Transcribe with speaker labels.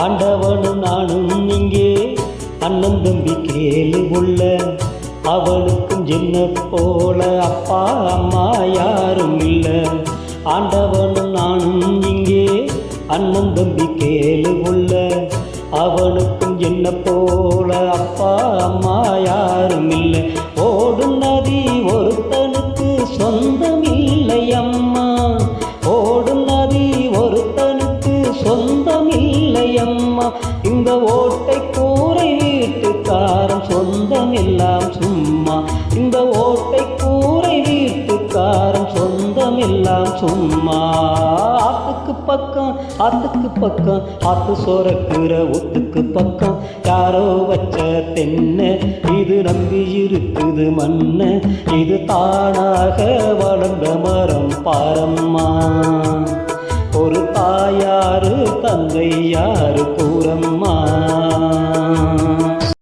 Speaker 1: ஆண்டவனும் நானும் இங்கே. அண்ணன் தம்பி கேளு உள்ள அவனுக்கும் என்ன போல? அப்பா அம்மா யாரும் இல்லை. ஆண்டவனும் நானும் இங்கே. அண்ணன் தம்பி கேளு உள்ள அவனுக்கும் என்ன போல? அப்பா அம்மா யாரும் இல்லை. ஓடும் நதி ஒருத்தனுக்கு சொந்த அம்மா இந்த ஓட்டை கூரை வீட்டுக்காரன் சொந்தம் எல்லாம் சும்மா. இந்த ஓட்டை கூரை வீட்டுக்காரன் சொந்தம் எல்லாம் சும்மா. ஆத்துக்கு பக்கம் ஆத்துக்கு பக்கம் ஆத்து சோரக்குற ஒத்துக்கு பக்கம். யாரோ வச்ச தென்னை இது நம்பி இருக்குது மண்ணு. இது தானாக வளர்ந்த மரம் பாரம்மா. ஒரு தாயாரு தந்தையார்